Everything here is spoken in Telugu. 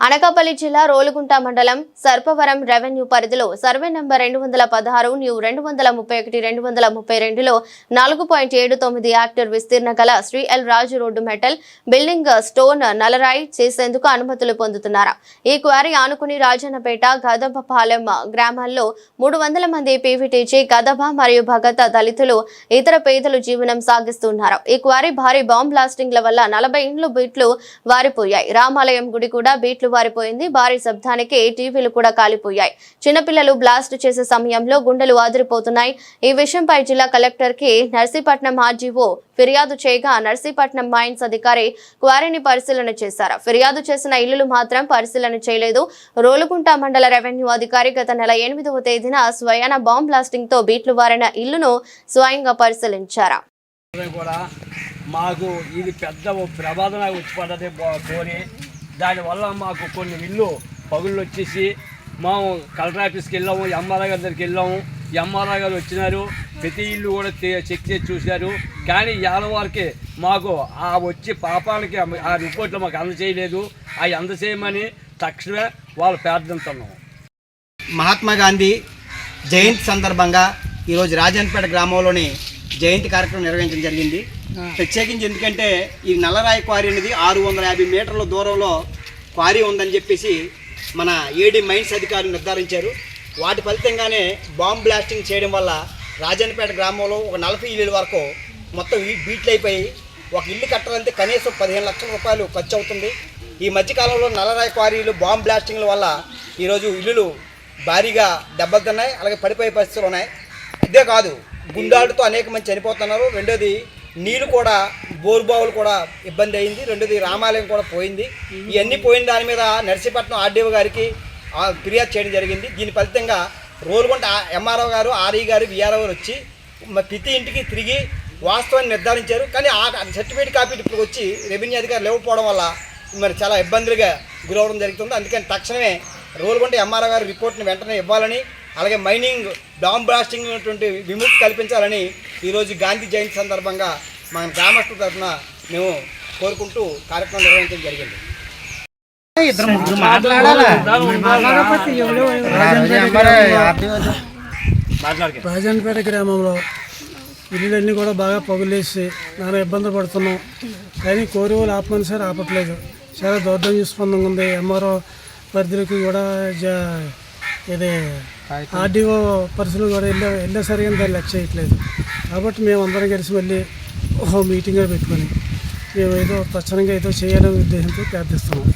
అనకాపల్లి జిల్లా రోలుగుంట మండలం సర్పవరం రెవెన్యూ పరిధిలో సర్వే నంబర్ రెండు వందల పదహారు న్యూ రెండు వందల ముప్పై ఒకటి రెండు వందల ముప్పై రెండులో నాలుగు పాయింట్ ఏడు తొమ్మిది యాక్టర్ విస్తీర్ణ గల Shri L Raju road metal building stone నలరాయి చేసేందుకు అనుమతులు పొందుతున్నారు? ఈ క్వారీ ఆనుకుని రాజన్నపేట గదబపాలెం గ్రామాల్లో మూడు వందల మంది పీవీటీజీ గదబ మరియు భగత దళితులు ఇతర పేదలు జీవనం సాగిస్తున్నారు. ఈ క్వారీ భారీ బాంబ్ బ్లాస్టింగ్ల వల్ల నలభై ఇండ్లు బీట్లు వారిపోయాయి. రామాలయం గుడి కూడా బీట్లు వారిపోయింది భారీ శబ్దానికి టీవీలు కూడా కాలిపోయాయి. చిన్నపిల్లలు బ్లాస్ట్ చేసే సమయంలో గుండెలు ఆదిరిపోతున్నాయి. ఈ విషయంపై జిల్లా కలెక్టర్కి నర్సీపట్నం ఆర్జీఓ ఫిర్యాదు చేయగా నర్సీపట్నం మైన్స్ అధికారి క్వారీని పరిశీలన చేశారు. ఫిర్యాదు చేసిన ఇల్లులు మాత్రం పరిశీలన చేయలేదు. రోలుగుంట మండల రెవెన్యూ అధికారి గత నెల ఎనిమిదవ తేదీన స్వయాన బాంబ్ బ్లాస్టింగ్తో బీట్లు వారిన ఇల్లును స్వయంగా పరిశీలించారు. మాకు ఇది పెద్ద ప్రమాదం వచ్చి పడ్డది దానివల్ల మాకు కొన్ని ఇల్లు పగుళ్ళు వచ్చేసి మేము కలెక్టర్ ఆఫీస్కి వెళ్ళాము ఎంఆర్ఐ గారి దగ్గరికి వెళ్ళాము. ఎంఆర్ఐ గారు వచ్చినారు. ప్రతి ఇల్లు కూడా చెక్ చేసి చూశారు. కానీ ఏడవారికి మాకు ఆ వచ్చి పాపానికి ఆ- రిపోర్ట్లు మాకు అందచేయలేదు. అవి అందచేయమని తక్షణమే వాళ్ళు ప్రార్థిస్తున్నాము. మహాత్మా గాంధీ జయంతి సందర్భంగా ఈరోజు రాజన్పేట గ్రామంలోని జయంతి కార్యక్రమం నిర్వహించడం జరిగింది. ప్రత్యేకించి ఎందుకంటే ఈ నల్లరాయి క్వారీ అనేది ఆరు వందల యాభై మీటర్ల దూరంలో క్వారీ ఉందని చెప్పేసి మన ఏడీ మైన్స్ అధికారులు నిర్ధారించారు. వాటి ఫలితంగానే బాంబ్ బ్లాస్టింగ్ చేయడం వల్ల రాజన్పేట గ్రామంలో ఒక నలభై ఇల్లుల వరకు మొత్తం ఈ బీట్లు అయిపోయి ఒక ఇల్లు కట్టాలంటే కనీసం పదిహేను లక్షల రూపాయలు ఖర్చు అవుతుంది. ఈ మధ్యకాలంలో నల్లరాయి క్వారీలు బాంబ్ బ్లాస్టింగ్ల వల్ల ఈరోజు ఇల్లులు భారీగా దెబ్బతిన్నాయి అలాగే పడిపోయే పరిస్థితులు ఉన్నాయి. ఇదే కాదు గుండాలతో అనేక మంది చనిపోతున్నారు. రెండోది నీళ్ళు కూడా బోరుబావులు కూడా ఇబ్బంది అయింది. రెండోది రామాలయం కూడా పోయింది. ఇవన్నీ పోయిన దాని మీద నర్సీపట్నం ఆర్డీఓ గారికి ఫిర్యాదు చేయడం జరిగింది. దీని ఫలితంగా రోల్గొండ ఎంఆర్ఓ గారు ఆర్ఈ గారు విఆర్ఓ గారు వచ్చి ప్రతి ఇంటికి తిరిగి వాస్తవాన్ని నిర్ధారించారు. కానీ ఆ సర్టిఫికేట్ కాపీ ఇప్పుడు వచ్చి రెవెన్యూ అధికారులు ఇవ్వకపోవడం వల్ల మరి చాలా ఇబ్బందులుగా గురవడం జరుగుతుంది. అందుకని తక్షణమే రోల్గొండ ఎంఆర్ఓ గారు రిపోర్ట్ని వెంటనే ఇవ్వాలని అలాగే మైనింగ్ డామ్ బ్లాస్టింగ్ ఉన్నటువంటి విముక్తి కల్పించాలని ఈరోజు గాంధీ జయంతి సందర్భంగా మా గ్రామస్తుల తరఫున మేము కోరుకుంటూ కార్యక్రమం నిర్వహించడం జరిగింది. మాట్లాడకే రాజన్పేట గ్రామంలో ఇల్లులన్నీ కూడా బాగా పగులేసి నానా ఇబ్బంది పడుతున్నాం. కానీ కోరి ఆపమని సార్ ఆపట్లేదు. చాలా దౌర్జన్య స్పందన ఉంది. ఎంఆర్ఓ పరిధిలోకి కూడా జ ఇది ఆర్డీఓ పరిస్థితులు కూడా వెళ్ళే వెళ్ళేసరికి దాన్ని లెక్క చేయట్లేదు. కాబట్టి మేము అందరం కలిసి మళ్ళీ ఓ మీటింగ్ పెట్టుకొని మేము ఏదో తక్షణంగా ఏదో చేయాలనే ఉద్దేశంతో ప్రార్థిస్తున్నాం.